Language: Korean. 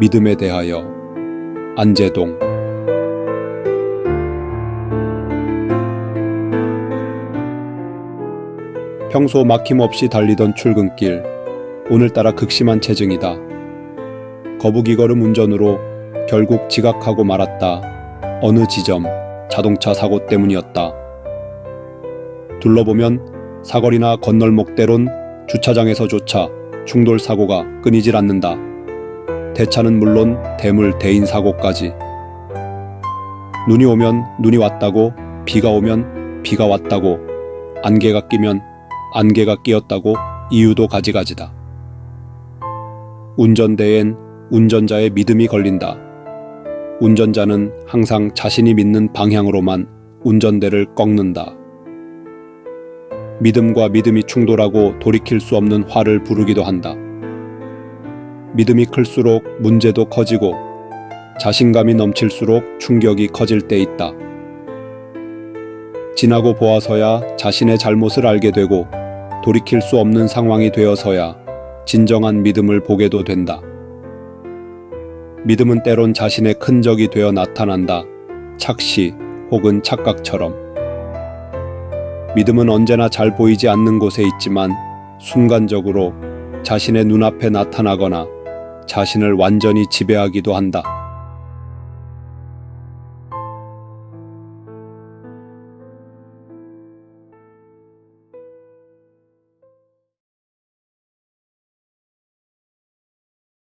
믿음에 대하여 안재동 평소 막힘없이 달리던 출근길 오늘따라 극심한 체증이다. 거북이 걸음 운전으로 결국 지각하고 말았다. 어느 지점 자동차 사고 때문이었다. 둘러보면 사거리나 건널목대론 주차장에서조차 충돌 사고가 끊이질 않는다. 대차는 물론 대물 대인 사고까지. 눈이 오면 눈이 왔다고, 비가 오면 비가 왔다고, 안개가 끼면 안개가 끼었다고 이유도 가지가지다. 운전대엔 운전자의 믿음이 걸린다. 운전자는 항상 자신이 믿는 방향으로만 운전대를 꺾는다. 믿음과 믿음이 충돌하고 돌이킬 수 없는 화를 부르기도 한다. 믿음이 클수록 문제도 커지고 자신감이 넘칠수록 충격이 커질 때 있다. 지나고 보아서야 자신의 잘못을 알게 되고 돌이킬 수 없는 상황이 되어서야 진정한 믿음을 보게도 된다. 믿음은 때론 자신의 큰 적이 되어 나타난다. 착시 혹은 착각처럼. 믿음은 언제나 잘 보이지 않는 곳에 있지만 순간적으로 자신의 눈앞에 나타나거나 자신을 완전히 지배하기도 한다.